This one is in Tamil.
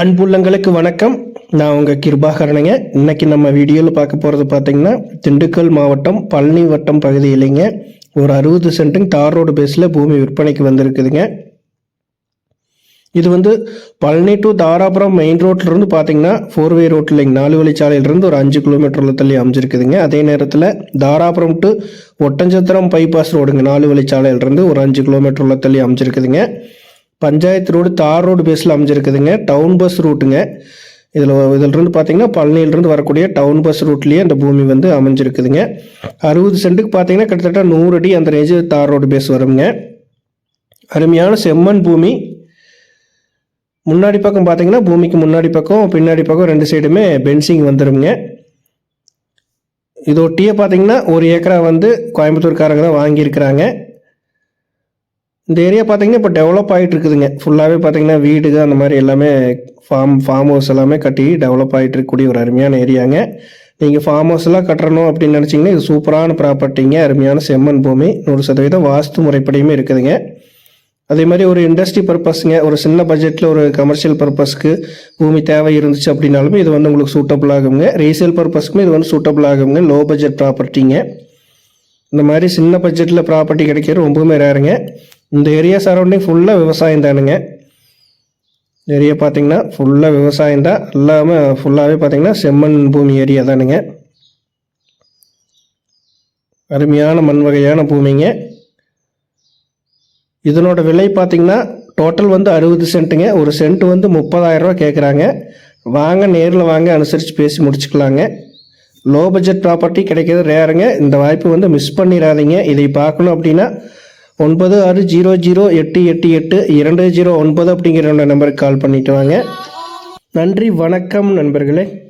அன்புள்ளங்களுக்கு வணக்கம். நான் உங்கள் கிருபாகரனுங்க. இன்னைக்கு நம்ம வீடியோவில் பார்க்க போகிறது பார்த்தீங்கன்னா திண்டுக்கல் மாவட்டம் பழனி வட்டம் பகுதியிலைங்க ஒரு அறுபது சென்ட்டுங்க தார் ரோடு பேஸில் பூமி விற்பனைக்கு வந்திருக்குதுங்க. இது வந்து பழனி டு தாராபுரம் மெயின் ரோட்லேருந்து பார்த்தீங்கன்னா ஃபோர் வே ரோட்லைங்க நாலு வழிச்சாலையிலேருந்து ஒரு அஞ்சு கிலோமீட்டரில் தள்ளி அமைஞ்சிருக்குதுங்க. அதே நேரத்தில் தாராபுரம் டு ஒட்டஞ்சத்திரம் பைபாஸ் ரோடுங்க நாலு வழிச்சாலையிலேருந்து ஒரு அஞ்சு கிலோமீட்டரில் தள்ளி அமைஞ்சிருக்குதுங்க. பஞ்சாயத்து ரோடு தார் ரோடு பேஸில் அமைஞ்சிருக்குதுங்க. டவுன் பஸ் ரூட்டுங்க இதில் இதிலிருந்து பார்த்தீங்கன்னா பழனியிலிருந்து வரக்கூடிய டவுன் பஸ் ரூட்லேயே அந்த பூமி வந்து அமைஞ்சிருக்குதுங்க. அறுபது சென்ட்டுக்கு பார்த்தீங்கன்னா கிட்டத்தட்ட நூறு அடி அந்த ரேஞ்சு தார் ரோடு பேஸ் வருங்க. அருமையான செம்மண் பூமி. முன்னாடி பக்கம் பார்த்தீங்கன்னா பூமிக்கு முன்னாடி பக்கம் பின்னாடி பக்கம் ரெண்டு சைடுமே பென்சிங் வந்துருங்க. இதொட்டியே பார்த்தீங்கன்னா ஒரு ஏக்கரா வந்து கோயம்புத்தூர்காரங்க தான் வாங்கியிருக்கிறாங்க. இந்த ஏரியா பார்த்தீங்கன்னா இப்போ டெவலப் ஆகிட்டு இருக்குதுங்க ஃபுல்லாகவே பார்த்தீங்கன்னா வீடுகள் அந்த மாதிரி எல்லாமே ஃபார்ம் ஃபார்ம் ஹவுஸ் எல்லாமே கட்டி டெவலப் ஆகிட்டு இருக்கக்கூடிய ஒரு அருமையான ஏரியாங்க நீங்கள் ஃபார்ம் ஹவுஸ் எல்லாம் கட்டணும் அப்படின்னு நினச்சிங்கன்னா இது சூப்பரான ப்ராப்பர்ட்டிங்க அருமையான செம்மன் பூமி. நூறு சதவீதம் வாஸ்து முறைப்படியுமே இருக்குதுங்க. அதே மாதிரி ஒரு இண்டஸ்ட்ரி பர்பஸ்ங்க ஒரு சின்ன பட்ஜெட்டில் ஒரு கமர்ஷியல் பர்பஸ்க்கு பூமி தேவை இருந்துச்சு அப்படின்னாலுமே இது வந்து உங்களுக்கு சூட்டபிள் ஆகுங்க. ரீசேல் பர்பஸ்க்குமே இது வந்து சூட்டபிள் ஆகுங்க. லோ பட்ஜெட் ப்ராப்பர்ட்டிங்க இந்த மாதிரி சின்ன பட்ஜெட்டில் ப்ராப்பர்ட்டி கிடைக்கிறது ரொம்பவுமே ரேருங்க இந்த ஏரியா சரௌண்டிங் ஃபுல்லாக விவசாயம் தானுங்க. ஏரியா பார்த்திங்கன்னா ஃபுல்லாக விவசாயம் தான். எல்லாமே ஃபுல்லாகவே பார்த்தீங்கன்னா செம்மண் பூமி ஏரியா தானுங்க. அருமையான மண் வகையான பூமிங்க. இதனோட விலை பார்த்திங்கன்னா டோட்டல் வந்து அறுபது சென்ட்டுங்க ஒரு சென்ட் வந்து முப்பதாயிரரூவா கேட்குறாங்க வாங்க நேரில் வாங்க அனுசரித்து பேசி முடிச்சுக்கலாங்க. லோ பட்ஜெட் ப்ராப்பர்ட்டி கிடைக்கிறது ரேருங்க இந்த வாய்ப்பு வந்து மிஸ் பண்ணிடாதீங்க இதை பார்க்கணும் அப்படின்னா ஒன்பது ஆறு ஜீரோ ஜீரோ எட்டு எட்டு எட்டு இரண்டு ஜீரோ ஒன்பது அப்படிங்கிற நம்பருக்கு கால் பண்ணிட்டு வாங்க. நன்றி வணக்கம் நண்பர்களே.